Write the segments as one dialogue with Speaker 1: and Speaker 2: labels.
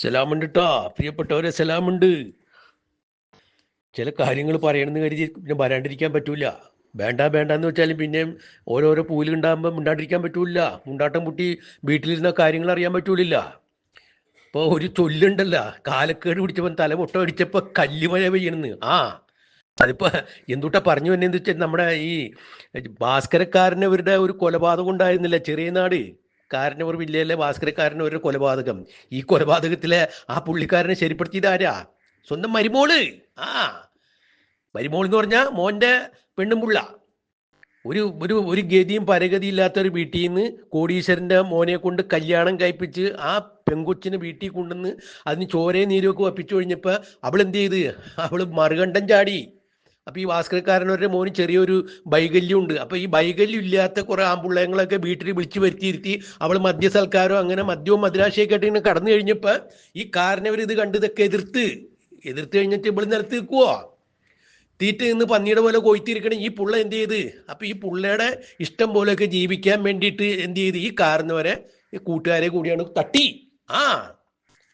Speaker 1: സലാമുണ്ട് കേട്ടോ പ്രിയപ്പെട്ടവരെ സലാമുണ്ട്. ചില കാര്യങ്ങൾ പറയണമെന്ന് കരുതി പിന്നെ വരാണ്ടിരിക്കാൻ പറ്റൂല. വേണ്ട വേണ്ട എന്ന് വെച്ചാലും പിന്നെയും ഓരോരോ പൂലുണ്ടാകുമ്പോൾ മുണ്ടാണ്ടിരിക്കാൻ പറ്റൂല. മുണ്ടാട്ടം കുട്ടി വീട്ടിലിരുന്ന കാര്യങ്ങൾ അറിയാൻ പറ്റൂലില്ല. ഇപ്പോൾ ഒരു ചൊല്ലുണ്ടല്ല കാലക്കേട് പിടിച്ചപ്പോൾ തല മുട്ട കല്ല് കല്ലുമഴ പെയ്യണെന്ന്. ആ അതിപ്പോൾ എന്തുട്ടാ പറഞ്ഞു തന്നെ എന്ന് വെച്ചാൽ നമ്മുടെ ഈ ഭാസ്കരക്കാരനവരുടെ ഒരു കൊലപാതകം ഉണ്ടായിരുന്നില്ല ചെറിയ നാട്. കാരനവർ വില്ലയിലെ ഭാസ്കരക്കാരന് ഒരു കൊലപാതകം. ഈ കൊലപാതകത്തിലെ ആ പുള്ളിക്കാരനെ ശരിപ്പെടുത്തിയത് ആരാ? സ്വന്തം മരുമോൾ. ആ. മരുമോൾ എന്ന് പറഞ്ഞാൽ മോന്റെ പെണ്ണുമ്പുള്ള. ഒരു ഒരു ഒരു ഗതിയും പരഗതി ഇല്ലാത്ത ഒരു വീട്ടിൽ നിന്ന് കോടീശ്വരന്റെ മോനെ കൊണ്ട് കല്യാണം കഴിപ്പിച്ച് ആ പെങ്കൊച്ചിനെ വീട്ടിൽ കൊണ്ടുവന്ന് അതിന് ചോരയും നീരൊക്കെ വപ്പിച്ചു കഴിഞ്ഞപ്പോൾ അവൾ എന്ത് ചെയ്ത്? അവൾ മറുകണ്ഠം ചാടി. അപ്പൊ ഈ ഭാസ്കരക്കാരനവരുടെ മോന് ചെറിയൊരു ഉണ്ട് അപ്പൊ ഈ വൈകല്യം ഇല്ലാത്ത കുറെ ആമ്പുള്ളങ്ങളൊക്കെ വീട്ടിൽ വിളിച്ചു വരുത്തിയിരുത്തി അവൾ മദ്യസൽക്കാരോ അങ്ങനെ മദ്യവും മദ്രാശയൊക്കെ ആയിട്ട് ഇങ്ങനെ കടന്നു കഴിഞ്ഞപ്പോ ഈ കാരനവർ ഇത് കണ്ട് ഇതൊക്കെ എതിർത്ത്. എതിർത്ത് കഴിഞ്ഞിട്ട് ഇവിടെ നിലത്ത് നിൽക്കുവോ തീറ്റ നിന്ന് പന്നിയുടെ പോലെ കൊയ്ത്തിരിക്കണം ഈ പുള്ള എന്ത് ചെയ്ത്? അപ്പൊ ഈ പുള്ളയുടെ ഇഷ്ടം പോലെയൊക്കെ ജീവിക്കാൻ വേണ്ടിയിട്ട് എന്ത് ചെയ്ത്? ഈ കാരണവരെ ഈ കൂട്ടുകാരെ കൂടിയാണ് തട്ടി. ആ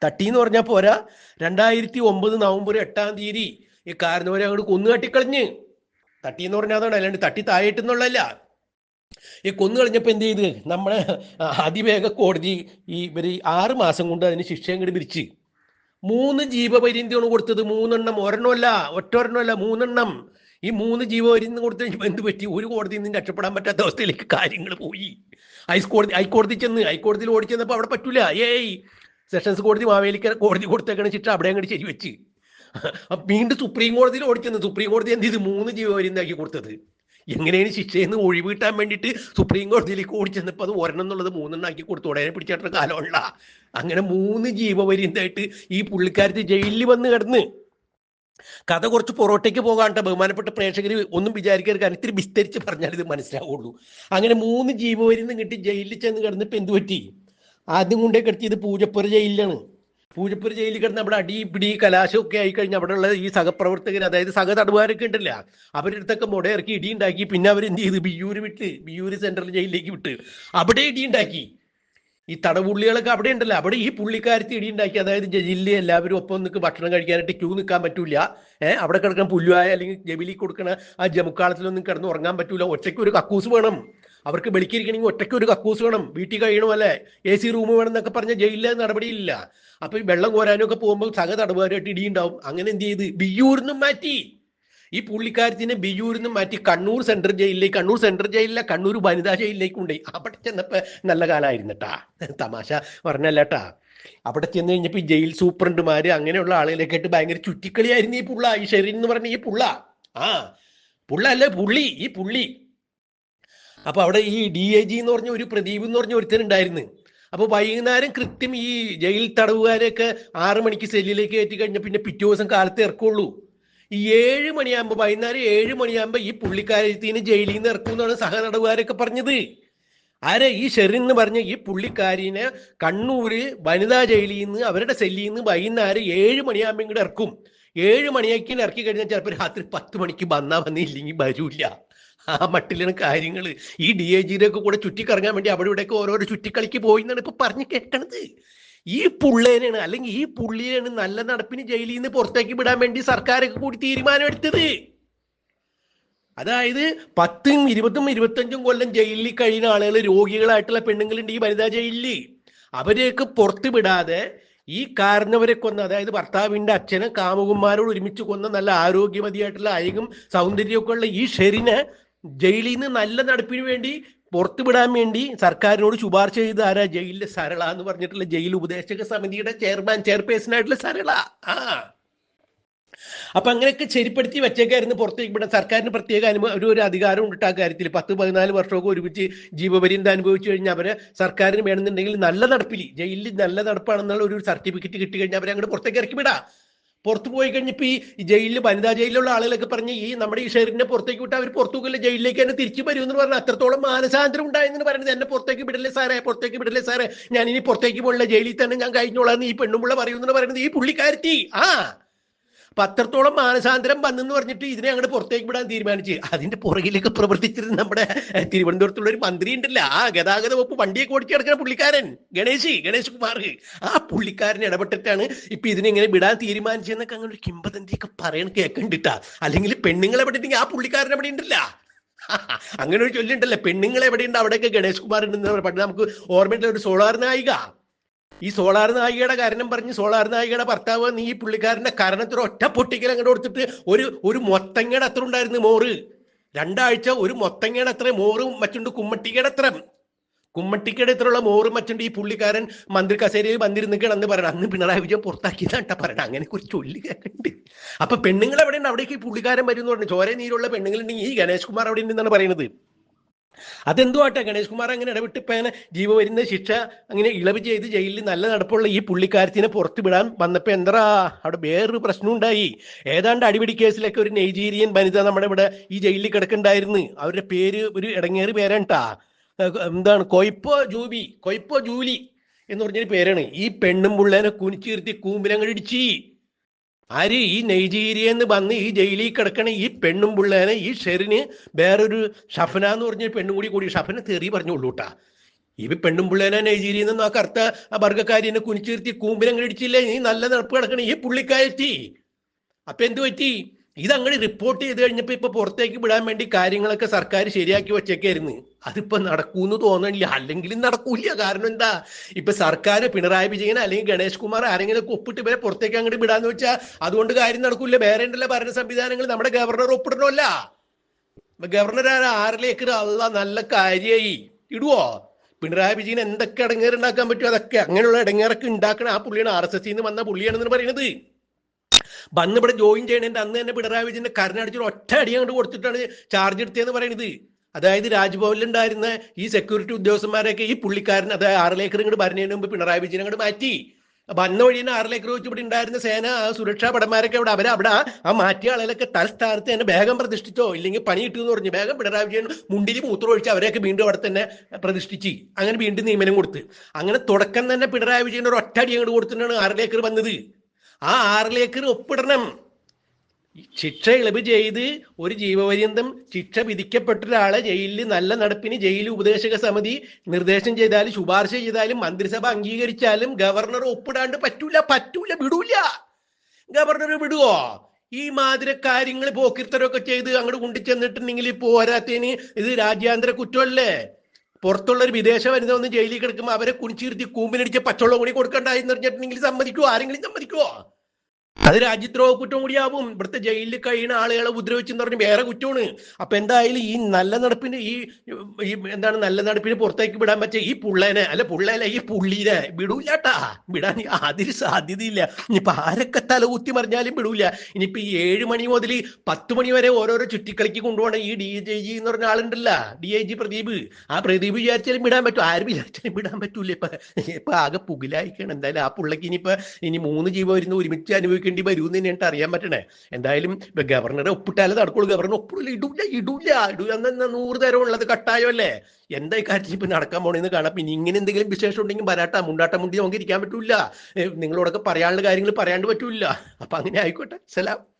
Speaker 1: തട്ടി എന്ന് പറഞ്ഞാൽ പോരാ. രണ്ടായിരത്തി ഒമ്പത് നവംബർ എട്ടാം തീയതി ഈ കാരണവരെ അങ്ങോട്ട് കൊന്നു തട്ടിക്കളഞ്ഞ്. തട്ടി എന്ന് പറഞ്ഞാൽ അതാണ് അല്ലാണ്ട് തട്ടി താഴെട്ടെന്നുള്ളതല്ല ഈ കൊന്നു കളഞ്ഞപ്പോൾ എന്ത് ചെയ്ത്? നമ്മളെ അതിവേഗ കോടതി ഈ ഇവർ ആറ് മാസം കൊണ്ട് അതിന് ശിക്ഷ അങ്ങോട്ട് പിരിച്ച് മൂന്ന് ജീവപര്യന്തിയാണ് കൊടുത്തത്. മൂന്നെണ്ണം. ഒരെണ്ണമല്ല ഒറ്റൊരെണ്ണമല്ല മൂന്നെണ്ണം. ഈ മൂന്ന് ജീവപര്യന്തം കൊടുത്തു കഴിഞ്ഞപ്പോൾ എന്ത് പറ്റി? ഒരു കോടതിയിൽ നിന്ന് രക്ഷപ്പെടാൻ പറ്റാത്ത അവസ്ഥയിലേക്ക് കാര്യങ്ങൾ പോയി. ഹൈക്കോടതി ഹൈക്കോടതി ചെന്ന് ഹൈക്കോടതിയിൽ ഓടിച്ചെന്നപ്പോൾ അവിടെ പറ്റൂല. ഏയ് സെഷൻസ് കോടതി മാവേലിക്കര കോടതി കൊടുത്തേക്കണ ശിക്ഷ അവിടെ അങ്ങോട്ട് ശരിവെച്ച്. വീണ്ടും സുപ്രീം കോടതിയിൽ ഓടിച്ചെന്ന്. സുപ്രീം കോടതി എന്ത് ചെയ്ത്? മൂന്ന് ജീവപര്യന്താക്കി കൊടുത്തത്. എങ്ങനെയാണ് ശിക്ഷയെന്ന് നിന്ന് വേണ്ടിയിട്ട് സുപ്രീം കോടതിയിലേക്ക് ഓടിച്ചെന്നപ്പോൾ അത് ഒരെണ്ണം എന്നുള്ളത് മൂന്നെണ്ണം ആക്കി കൊടുത്തു. ഉടനെ പിടിച്ചിട്ടുള്ള കാലമുള്ള. അങ്ങനെ മൂന്ന് ജീവപര്യന്തായിട്ട് ഈ പുള്ളിക്കാരത്ത് ജയിലിൽ വന്ന് കിടന്ന് കഥ കുറച്ച് പൊറോട്ടയ്ക്ക് പോകാണ്ട ബഹുമാനപ്പെട്ട പ്രേക്ഷകർ ഒന്നും വിചാരിക്കരുത്. കാരണം ഇത്തിരി വിസ്തരിച്ച് പറഞ്ഞാൽ ഇത് മനസ്സിലാവുള്ളൂ. അങ്ങനെ മൂന്ന് ജീവപര്യന്തം കിട്ടി ജയിലിൽ ചെന്ന് കിടന്നിപ്പോൾ എന്ത് പറ്റി? ആദ്യം കൊണ്ടേ കിടത്തിയത് പൂജപ്പുര ജയിലിലാണ്. പൂജപ്പുര ജയിലിൽ കിടന്ന് അവിടെ അടി പിടി കലാശമൊക്കെ ആയി കഴിഞ്ഞ് അവിടെയുള്ള ഈ സഹപ്രവർത്തകർ അതായത് സഹതടവുകാരൊക്കെ ഉണ്ടല്ല? അവരുടെ അടുത്തൊക്കെ മുട ഇറക്കി ഇടി ഉണ്ടാക്കി. പിന്നെ അവർ എന്ത് ചെയ്ത്? ബിയൂര് വിട്ട് ബിയൂര് സെൻട്രൽ ജയിലിലേക്ക് വിട്ട് അവിടെ ഇടി ഉണ്ടാക്കി. ഈ തടവുള്ളികളൊക്കെ അവിടെ ഉണ്ടല്ലോ. അവിടെ ഈ പുള്ളിക്കാരത്തി ഇടി ഉണ്ടാക്കി. അതായത് ജയിലിൽ എല്ലാവരും ഒപ്പം നിൽക്ക് ഭക്ഷണം കഴിക്കാനായിട്ട് ക്യൂ നിൽക്കാൻ പറ്റൂല. ഏഹ് അവിടെ കിടക്കണം പുല്ലുവായ അല്ലെങ്കിൽ ജബിലി കൊടുക്കണ ആ ജമുക്കാളത്തിലൊന്നും കിടന്ന് ഉറങ്ങാൻ പറ്റൂല. ഒറ്റയ്ക്ക് ഒരു കക്കൂസ് വേണം. അവർക്ക് വെളിക്കിരിക്കണമെങ്കിൽ ഒറ്റയ്ക്ക് ഒരു കക്കൂസ് വേണം. വീട്ടിൽ കഴിയണമല്ലേ എ സി റൂം വേണം എന്നൊക്കെ പറഞ്ഞ ജയിലിലെ നടപടിയില്ല. അപ്പൊ ഈ വെള്ളം കോരാനും ഒക്കെ പോകുമ്പോൾ സഹ തടവുകാരായിട്ട് ഇടിയുണ്ടാവും അങ്ങനെ എന്ത് ചെയ്ത്? ബിയ്യൂരിന്നും മാറ്റി. ഈ പുള്ളിക്കാരത്തിനെ ബിയ്യൂരിന്നും മാറ്റി കണ്ണൂർ സെൻട്രൽ ജയിലിലേക്ക് കണ്ണൂർ സെൻട്രൽ ജയിലിലെ കണ്ണൂർ വനിതാ ജയിലിലേക്ക് കൊണ്ടുപോയി. അവിടെ ചെന്നപ്പോ നല്ല കാലമായിരുന്നട്ടാ തമാശ പറഞ്ഞല്ലേട്ടാ അവിടെ ചെന്ന് കഴിഞ്ഞപ്പോ ഈ ജയിൽ സൂപ്രണ്ടുമാര് അങ്ങനെയുള്ള ആളുകളൊക്കെ ആയിട്ട് ഭയങ്കര ചുറ്റിക്കളിയായിരുന്നു ഈ പുള്ള ഈ ഷെറിൻ എന്ന് പറഞ്ഞ ഈ പുള്ള. ആ പുള്ള അല്ലേ പുള്ളി. ഈ പുള്ളി അപ്പൊ അവിടെ ഈ ഡി ഐ ജി എന്ന് പറഞ്ഞ ഒരു പ്രദീപ് എന്ന് പറഞ്ഞ ഒരുത്തനുണ്ടായിരുന്നു. അപ്പൊ വൈകുന്നേരം കൃത്യം ഈ ജയിൽ തടവുകാരെയൊക്കെ ആറു മണിക്ക് സെല്ലിലേക്ക് കയറ്റി കഴിഞ്ഞാൽ പിന്നെ പിറ്റേ ദിവസം കാലത്ത് ഇറക്കുള്ളൂ. ഈ ഏഴ് മണിയാകുമ്പോൾ വൈകുന്നേരം ഏഴ് മണിയാകുമ്പോൾ ഈ പുള്ളിക്കാരത്തിന് ജയിലിൽ നിന്ന് ഇറക്കുമെന്നാണ് സഹതടവുകാരൊക്കെ പറഞ്ഞത്. ആരെ? ഈ ഷെറിൻ എന്ന് പറഞ്ഞ ഈ പുള്ളിക്കാരിനെ കണ്ണൂര് വനിതാ ജയിലിൽ നിന്ന് അവരുടെ സെല്ലിൽ നിന്ന് വൈകുന്നേരം ഏഴ് മണിയാകുമ്പോൾ ഇങ്ങോട്ട് ഇറക്കും. ഏഴ് മണിയാക്കി ഇറക്കി കഴിഞ്ഞാൽ ചിലപ്പോൾ രാത്രി പത്ത് മണിക്ക് വന്നാ വന്നില്ലെങ്കിൽ വരൂല്ല. ആ മട്ടിലാണ് കാര്യങ്ങൾ ഈ ഡി ഐ ജിയുടെ ഒക്കെ കൂടെ ചുറ്റിക്കറങ്ങാൻ വേണ്ടി അവിടെ ഇവിടെയൊക്കെ ഓരോരോ ചുറ്റിക്കളിക്ക് പോയി എന്നാണ് ഇപ്പൊ പറഞ്ഞു കേൾക്കണത് ഈ പുള്ളേനാണ് അല്ലെങ്കിൽ ഈ പുള്ളിയാണ് നല്ല നടപ്പിന് ജയിലിൽ നിന്ന് പുറത്തേക്ക് വിടാൻ വേണ്ടി സർക്കാരൊക്കെ കൂടി തീരുമാനമെടുത്തത്. അതായത് പത്തും ഇരുപതും ഇരുപത്തഞ്ചും കൊല്ലം ജയിലിൽ കഴിയുന്ന ആളുകൾ രോഗികളായിട്ടുള്ള പെണ്ണുങ്ങളുണ്ട് ഈ വനിതാ ജയിലിൽ അവരെയൊക്കെ പുറത്ത് വിടാതെ ഈ കാരണവരെ കൊന്ന അതായത് ഭർത്താവിന്റെ അച്ഛനും കാമുകന്മാരോട് ഒരുമിച്ച് കൊന്ന നല്ല ആരോഗ്യമതിയായിട്ടുള്ള അയകും സൗന്ദര്യമൊക്കെ ഉള്ള ഈ ഷെറിനെ ജയിലിൽ നിന്ന് നല്ല നടപ്പിന് വേണ്ടി പുറത്തുവിടാൻ വേണ്ടി സർക്കാരിനോട് ശുപാർശ ചെയ്ത ആരാ? ജയിലിലെ സരള എന്ന് പറഞ്ഞിട്ടുള്ള ജയിൽ ഉപദേശക സമിതിയുടെ ചെയർമാൻ ചെയർപേഴ്സൺ ആയിട്ടുള്ള സരള. ആ. അപ്പൊ അങ്ങനെയൊക്കെ ശരിപ്പെടുത്തി വെച്ചേക്കായിരുന്നു പുറത്തേക്ക്. വിടാൻ സർക്കാരിന് പ്രത്യേക അനുഭവം ഒരു ഒരു അധികാരം ഉണ്ട് ആ കാര്യത്തിൽ. പത്ത് പതിനാല് വർഷമൊക്കെ ഒരുമിച്ച് ജീവപര്യന്തം അനുഭവിച്ചു കഴിഞ്ഞാൽ അവരെ സർക്കാരിന് വേണമെന്നുണ്ടെങ്കിൽ നല്ല നടപ്പിൽ ജയിലിൽ നല്ല നടപ്പാണെന്നുള്ള ഒരു സർട്ടിഫിക്കറ്റ് കിട്ടി കഴിഞ്ഞാൽ അവരെ അങ്ങോട്ട് പുറത്തേക്ക് ഇറക്കി വിടാം. പുറത്തു പോയി കഴിഞ്ഞപ്പോൾ ഈ ജയിലിൽ വനിതാ ജയിലിലുള്ള ആളുകളൊക്കെ പറഞ്ഞ് ഈ നമ്മുടെ ഈ ഷെറിനെ പുറത്തേക്ക് വിട്ട് അവർ പുറത്തു പോകില്ല ജയിലിലേക്ക് തന്നെ തിരിച്ചു വരുമെന്ന് പറഞ്ഞാൽ അത്രത്തോളം മാനസാന്തരം ഉണ്ടായെന്ന് പറയുന്നത് എന്നെ പുറത്തേക്ക് വിടല്ലേ സാറേ പുറത്തേക്ക് വിടല്ലേ സാറേ. ഞാൻ ഇനി പുറത്തേക്ക് പോകില്ല ജയിലിൽ തന്നെ ഞാൻ കഴിഞ്ഞോളാന്ന് ഈ പെണ്ണുമുള്ള പറയുമെന്ന് പറയുന്നത് ഈ പുള്ളിക്കാരത്തി. ആ. അപ്പൊ അത്രത്തോളം മാനസാന്തരം വന്നെന്ന് പറഞ്ഞിട്ട് ഇതിനെ അങ്ങോട്ട് പുറത്തേക്ക് വിടാൻ തീരുമാനിച്ച്. അതിന്റെ പുറകിലേക്ക് പ്രവർത്തിച്ചിരുന്ന നമ്മുടെ തിരുവനന്തപുരത്തുള്ള ഒരു മന്ത്രി ഉണ്ടല്ല. ആ ഗതാഗത വകുപ്പ് വണ്ടിയൊക്കെ ഓടിച്ചു കിടക്കുന്ന പുള്ളിക്കാരൻ ഗണേശി ഗണേശ് കുമാർ. ആ പുള്ളിക്കാരൻ ഇടപെട്ടിട്ടാണ് ഇപ്പൊ ഇതിനെ ഇങ്ങനെ വിടാൻ തീരുമാനിച്ചെന്നൊക്കെ അങ്ങനെ ഒരു കിംബദന്തിയൊക്കെ പറയണ കേൾക്കണ്ടിട്ടാ അല്ലെങ്കിൽ പെണ്ണുങ്ങൾ എവിടെ ഉണ്ടെങ്കിൽ ആ പുള്ളിക്കാരൻ എവിടെ ഉണ്ടല്ല. അങ്ങനെ ഒരു ചൊല്ലുണ്ടല്ലേ. പെണ്ണുങ്ങൾ എവിടെയുണ്ട്? അവിടെയൊക്കെ ഗണേഷ് കുമാർ ഉണ്ടെന്ന് പണ്ട് നമുക്ക് ഓർമ്മയുള്ള ഒരു സോളാർ നായിക. ഈ സോളാർ നായികയുടെ കാരണം പറഞ്ഞ് സോളാർ നായികയുടെ ഭർത്താവ് നീ ഈ പുള്ളിക്കാരന്റെ കാരണത്തിൽ ഒറ്റ പൊട്ടിക്കൽ അങ്ങോട്ട് കൊടുത്തിട്ട് ഒരു ഒരു മൊത്തങ്ങയുടെ അത്ര ഉണ്ടായിരുന്നു മോറ്. രണ്ടാഴ്ച ഒരു മൊത്തങ്ങയുടെ അത്ര മോറും മറ്റുണ്ട് കുമ്മട്ടിക്കയുടെ അത്ര. കുമ്മട്ടിക്കയുടെ ഇത്രയുള്ള മോറും മറ്റുണ്ട് ഈ പുള്ളിക്കാരൻ മന്ത്രി കസേരയിൽ വന്നിരുന്ന് കിടന്ന് പറയണം. അന്ന് പിണറായി വിജയൻ പുറത്താക്കിയതാട്ടാ പറയണം. അങ്ങനെ കുറിച്ച് ചൊല്ലി കേൾക്കുന്നുണ്ട് അപ്പൊ പെണ്ണുങ്ങൾ എവിടെയുണ്ട്? അവിടേക്ക് ഈ പുള്ളിക്കാരൻ വരും എന്ന് പറഞ്ഞു. ചോര നീരുള്ള പെണ്ണുങ്ങളുണ്ടെങ്കിൽ ഈ ഗണേഷ് കുമാർ അവിടെ ഉണ്ടെന്നാണ് പറയുന്നത്. അതെന്തുവാട്ടെ ഗണേഷ് കുമാർ അങ്ങനെ ഇടപെട്ട് അങ്ങനെ ജീവമരുന്ന ശിക്ഷ അങ്ങനെ ഇളവ് ചെയ്ത് ജയിലിൽ നല്ല നടപ്പുള്ള ഈ പുള്ളിക്കാരത്തിനെ പുറത്തു വിടാൻ വന്നപ്പോ എന്താ അവിടെ വേറൊരു പ്രശ്നം ഉണ്ടായി ഏതാണ്ട് അടിപിടി കേസിലൊക്കെ ഒരു നൈജീരിയൻ വനിത നമ്മുടെ ഇവിടെ ഈ ജയിലിൽ കിടക്കണ്ടായിരുന്നു അവരുടെ പേര് ഒരു ഇടങ്ങേറി പേരാണ്ടാ. എന്താണ്? കൊയ്പ്പോ ജൂബി കൊയ്പ്പോ ജൂലി എന്ന് പറഞ്ഞൊരു പേരാണ്. ഈ പെണ്ണും പുള്ളേനെ കുനിച്ചിരുത്തി കൂമ്പിലങ്ങടിച്ചി ആര് ഈ നൈജീരിയെന്ന് വന്ന് ഈ ജയിലിൽ കിടക്കണ ഈ പെണ്ണും പിള്ളേനെ ഈ ഷെറിന് വേറൊരു ഷഫന എന്ന് പറഞ്ഞ പെണ്ണും കൂടി കൂടി ഷഫന തെറി പറഞ്ഞോളൂ കേട്ടാ ഈ പെണ്ണും പിള്ളേനെ നൈജീരിയ നിന്ന് ആ കറുത്ത ആ വർഗക്കാരിനെ കുനിച്ചിരുത്തി കൂമ്പിലങ്ങനെ ഇടിച്ചില്ലേ? നീ നല്ല നടപ്പ് കിടക്കണ ഈ പുള്ളിക്കായറ്റി അപ്പൊ എന്ത് പറ്റി? ഇതങ്ങനെ റിപ്പോർട്ട് ചെയ്ത് കഴിഞ്ഞപ്പോ ഇപ്പൊ പുറത്തേക്ക് വിടാൻ വേണ്ടി കാര്യങ്ങളൊക്കെ സർക്കാർ ശരിയാക്കി വെച്ചേക്കായിരുന്നു. അതിപ്പോ നടക്കൂന്ന് തോന്നണില്ല. അല്ലെങ്കിലും നടക്കൂല കാരണം എന്താ? ഇപ്പൊ സർക്കാർ പിണറായി വിജയൻ അല്ലെങ്കിൽ ഗണേഷ് കുമാർ ആരെങ്കിലും ഒപ്പിട്ട് ഇവരെ പുറത്തേക്ക് അങ്ങോട്ട് വിടാന്ന് വെച്ചാൽ അതുകൊണ്ട് കാര്യം നടക്കൂല വേറെ ഉണ്ടല്ല ഭരണ സംവിധാനങ്ങൾ. നമ്മുടെ ഗവർണർ ഒപ്പിടണമല്ല. ഗവർണർ ആരിലേക്ക് അല്ല നല്ല കാര്യമായി ഇടുവോ? പിണറായി വിജയൻ എന്തൊക്കെ ഇടങ്ങേറ് ഉണ്ടാക്കാൻ പറ്റുമോ അതൊക്കെ അങ്ങനെയുള്ള ഇടങ്ങേറൊക്കെ ഉണ്ടാക്കണ ആ പുള്ളിയാണ് ആർ എസ് എസ് വന്ന പുള്ളിയാണെന്ന് പറയുന്നത്. വന്ന് ഇവിടെ ജോയിൻ ചെയ്യണേന്റെ അന്ന് തന്നെ പിണറായി വിജയന്റെ കരനടിച്ചൊരു ഒറ്റ അടി അങ്ങോട്ട് കൊടുത്തിട്ടാണ് ചാർജ് എടുത്തതെന്ന് പറയുന്നത് അതായത് രാജ്ഭവനിൽ ഉണ്ടായിരുന്ന ഈ സെക്യൂരിറ്റി ഉദ്യോഗസ്ഥന്മാരൊക്കെ ഈ പുള്ളിക്കാരൻ അതായത് ആറിലേക്കർ ഇങ്ങോട്ട് ഭരണത്തിന് മുമ്പ് പിണറായി വിജയൻ അങ്ങോട്ട് മാറ്റി. വന്ന വഴി തന്നെ ആറിലേക്കർ വെച്ച് ഇവിടെ ഉണ്ടായിരുന്ന സേന സുരക്ഷാ പടന്മാരൊക്കെ ഇവിടെ അവരെ അവിടെ ആ മാറ്റിയ ആളുകളൊക്കെ തലസ്ഥാനത്ത് തന്നെ വേഗം പ്രതിഷ്ഠിച്ചോ ഇല്ലെങ്കിൽ പണി കിട്ടുമെന്ന് പറഞ്ഞു വേഗം പിണറായി വിജയൻ മുണ്ടിൽ മൂത്രം ഒഴിച്ച് അവരെയൊക്കെ വീണ്ടും അവിടെ തന്നെ പ്രതിഷ്ഠിച്ചു അങ്ങനെ വീണ്ടും നിയമനം കൊടുത്ത്. അങ്ങനെ തുടക്കം തന്നെ പിണറായി വിജയൻ ഒരു ഒറ്റ അടി അങ്ങോട്ട് കൊടുത്തിട്ടാണ് ആറിലേക്കർ വന്നത്. ആ ആറിലേക്ക് ഒപ്പിടണം. ശിക്ഷ ഇളവ് ചെയ്ത് ഒരു ജീവപര്യന്തം ശിക്ഷ വിധിക്കപ്പെട്ട ഒരാളെ ജയിലിൽ നല്ല നടപ്പിന് ജയിൽ ഉപദേശക സമിതി നിർദ്ദേശം ചെയ്താലും ശുപാർശ ചെയ്താലും മന്ത്രിസഭ അംഗീകരിച്ചാലും ഗവർണർ ഒപ്പിടാണ്ട് പറ്റൂല പറ്റൂല വിടൂല. ഗവർണർ വിടുവോ? ഈ മാതിരി കാര്യങ്ങൾ പോക്കിരുത്തരൊക്കെ ചെയ്ത് അങ്ങോട്ട് കൊണ്ടുചെന്നിട്ടുണ്ടെങ്കിൽ പോരാത്തതിന് ഇത് രാജ്യാന്തര കുറ്റമല്ലേ? പുറത്തുള്ള ഒരു വിദേശ വനിത ഒന്ന് ജയിലിൽ കിടക്കുമ്പോൾ അവരെ കുണിച്ചിരുത്തി കൂമ്പിനടിച്ച് പച്ചവെള്ളം കൂടി കൊടുക്കണ്ടായിരുന്നു പറഞ്ഞിട്ടുണ്ടെങ്കിൽ സമ്മതിക്കുവോ? ആരെങ്കിലും സമ്മതിക്കുവോ? അത് രാജ്യദ്രോഹ കുറ്റം കൂടിയാവും. ഇവിടുത്തെ ജയിലിൽ കഴിയുന്ന ആളുകളെ ഉപദ്രവിച്ചെന്ന് പറഞ്ഞ് വേറെ കുറ്റമാണ്. അപ്പൊ എന്തായാലും ഈ നല്ല നടപ്പിന് ഈ എന്താണ് നല്ല നടപ്പിന് പുറത്തേക്ക് വിടാൻ പറ്റിയ ഈ പുള്ളേനെ അല്ല പുള്ളേനെ ഈ പുള്ളീനെ വിടൂല്ലാട്ടാ വിടാൻ യാതൊരു സാധ്യതയില്ല. ഇനിയിപ്പൊ ആരൊക്കെ തലകുത്തി മറിഞ്ഞാലും വിടൂല. ഇനിയിപ്പൊ ഈ ഏഴ് മണി മുതൽ പത്ത് മണി വരെ ഓരോരോ ചുറ്റിക്കളിക്ക് കൊണ്ടുപോകണം ഈ ഡി ജെ ജി എന്ന് പറഞ്ഞ ആളുണ്ടല്ല. D I G Pradeep. ആ പ്രദീപ് വിചാരിച്ചാലും വിടാൻ പറ്റും. ആര് വിചാരിച്ചാലും വിടാൻ പറ്റൂല. ഇപ്പൊ ഇപ്പൊ ആകെ പുകിലായിക്കാണ്. എന്തായാലും ആ പുള്ളിക്ക് ഇനിയിപ്പൊ ഇനി മൂന്ന് ജീവ വരുന്ന ഒരുമിച്ച് അനുഭവിക്കേണ്ടി വരുമെന്ന് തന്നെയാണ് അറിയാൻ പറ്റണേ. എന്തായാലും ഗവർണറെ ഒപ്പിട്ടാലേ നടക്കുള്ളൂ. ഗവർണർ ഒപ്പിടില്ല ഇടൂല ഇടൂല. ഇടൂ എന്ന നൂറ് തരം ഉള്ളത് കട്ടായമല്ലേ എന്താ ഈ കാര്യത്തിൽ ഇപ്പൊ നടക്കാൻ പോണെന്ന് കാണാം. പിന്നെ ഇങ്ങനെ എന്തെങ്കിലും വിശേഷം ഉണ്ടെങ്കിൽ വരാട്ട മുണ്ടാട്ട മുണ്ടി നമുക്ക് ഇരിക്കാൻ പറ്റൂല. നിങ്ങളോടൊക്കെ പറയാനുള്ള കാര്യങ്ങൾ പറയാണ്ട് പറ്റൂല. അപ്പൊ അങ്ങനെ ആയിക്കോട്ടെ. സലാം.